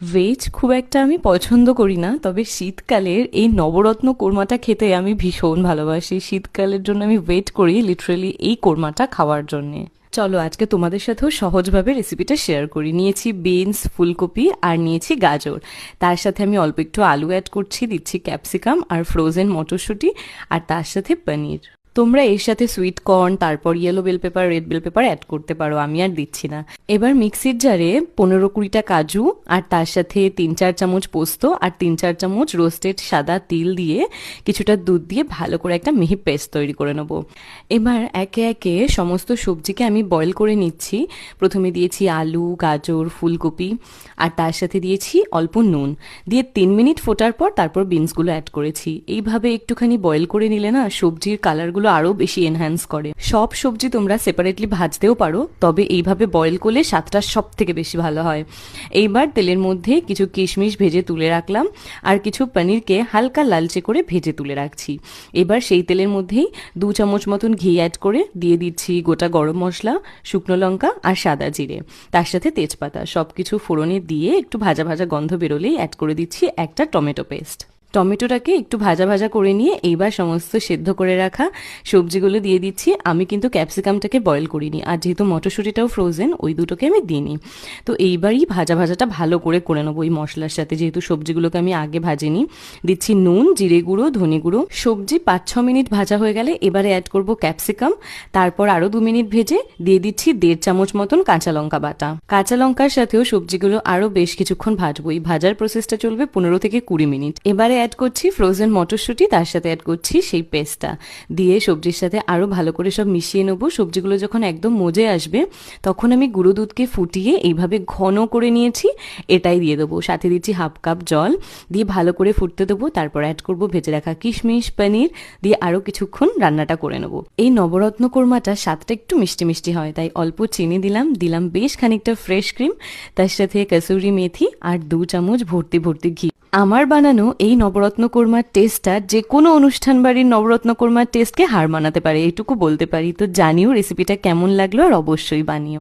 Veg খুব একটা আমি পছন্দ করি না, তবে শীতকালের এই নবরত্ন কোরমাটা খেতে আমি ভীষণ ভালোবাসি। শীতকালের জন্য আমি ওয়েট করি লিটারেলি এই কোরমাটা খাওয়ার জন্যে। চলো আজকে তোমাদের সাথেও সহজভাবে রেসিপিটা শেয়ার করি। নিয়েছি বিনস ফুলকপি আর নিয়েছি গাজর। তার সাথে আমি অল্প একটু আলু অ্যাড করছি, দিচ্ছি ক্যাপসিকাম আর ফ্রোজেন মটরশুঁটি আর তার সাথে পনির। তোমরা এর সাথে সুইট কর্ন তারপর yellow bell pepper red bell pepper add করতে পারো, আমি আর দিচ্ছি না। এবার মিক্সির জারে পনেরো কুড়িটা কাজু আর তার সাথে তিন চার চামচ পোস্ত আর তিন চার চামচ রোস্টেড সাদা তিল দিয়ে কিছুটা দুধ দিয়ে ভালো করে একটা মিহি পেস্ট তৈরি করে নেব। এবার একে একে সমস্ত সবজিকে আমি বয়েল করে নিচ্ছি। প্রথমে দিয়েছি আলু, গাজর, ফুলকপি আর তার সাথে দিয়েছি অল্প নুন। দিয়ে তিন মিনিট ফোটার পর তারপর বিনসগুলো অ্যাড করেছি। এইভাবে একটুখানি বয়েল করে নিলে না সবজির কালারগুলো আরও বেশি এনহ্যান্স করে। সব সবজি তোমরা সেপারেটলি ভাজতেও পারো, তবে এইভাবে বয়েল করলে স্বাদটা সব থেকে বেশি ভালো হয়। এইবার তেলের মধ্যে কিছু কিশমিশ ভেজে তুলে রাখলাম, আর কিছু পনিরকে হালকা লালচে করে ভেজে তুলে রাখছি। এবার সেই তেলের মধ্যেই দু চামচ মতন ঘি অ্যাড করে দিয়ে দিচ্ছি গোটা গরম মশলা, শুকনো লঙ্কা আর সাদা জিরে। তার সাথে তেজপাতা সব কিছু ফোড়নে দিয়ে একটু ভাজা ভাজা গন্ধ বেরোলেই অ্যাড করে দিচ্ছি একটা টমেটো পেস্ট টমেটোটাকে একটু ভাজা ভাজা করে নিয়ে এইবার সমস্ত সেদ্ধ করে রাখা সবজিগুলো দিয়ে দিচ্ছি। আমি কিন্তু ক্যাপসিকামটাকে বয়েল করিনি আর যেহেতু মটরশুঁটিটাও ফ্রোজেন ওই দুটোকে আমি দিইনি। তো এইবারই ভাজা ভাজাটা ভালো করে করে নেব ওই মশলার সাথে। যেহেতু সবজিগুলোকে আমি আগে ভাজিনি, দিচ্ছি নুন, জিরে গুঁড়ো, ধনে গুঁড়ো। সবজি পাঁচ ছ মিনিট ভাজা হয়ে গেলে এবারে অ্যাড করব ক্যাপসিকাম। তারপর আরও দু মিনিট ভেজে দিয়ে দিচ্ছি দেড় চামচ মতন কাঁচা লঙ্কা বাটা। কাঁচা লঙ্কার সাথেও সবজিগুলো আরও বেশ কিছুক্ষণ ভাজবো। এই ভাজার প্রসেসটা চলবে পনেরো থেকে কুড়ি মিনিট। এবারে অ্যাড করছি ফ্রোজেন মটরশুঁটি, তার সাথে অ্যাড করছি সেই পেস্টটা। দিয়ে সবজির সাথে আরও ভালো করে সব মিশিয়ে নেব। সবজিগুলো যখন একদম মজে আসবে, তখন আমি গুঁড়ো দুধকে ফুটিয়ে এইভাবে ঘন করে নিয়েছি, এটাই দিয়ে দেবো। সাথে দিচ্ছি হাফ কাপ জল, দিয়ে ভালো করে ফুটতে দেবো। তারপর অ্যাড করব ভেজে রাখা কিশমিশ, পনির, দিয়ে আরও কিছুক্ষণ রান্নাটা করে নেব। এই নবরত্ন কোরমাটা স্বাদটা একটু মিষ্টি মিষ্টি হয়, তাই অল্প চিনি দিলাম। দিলাম বেশ খানিকটা ফ্রেশ ক্রিম তার সাথে কসুরি মেথি আর দু চামচ ভর্তি ভর্তি ঘি। আমার বানানো এই নবরত্ন কোরমার টেস্টটা যে কোনো অনুষ্ঠান বাড়ির নবরত্ন কোরমার টেস্টকে হার মানাতে পারে এটুকু বলতে পারি। তো জানিও রেসিপিটা কেমন লাগল আর অবশ্যই বানিও।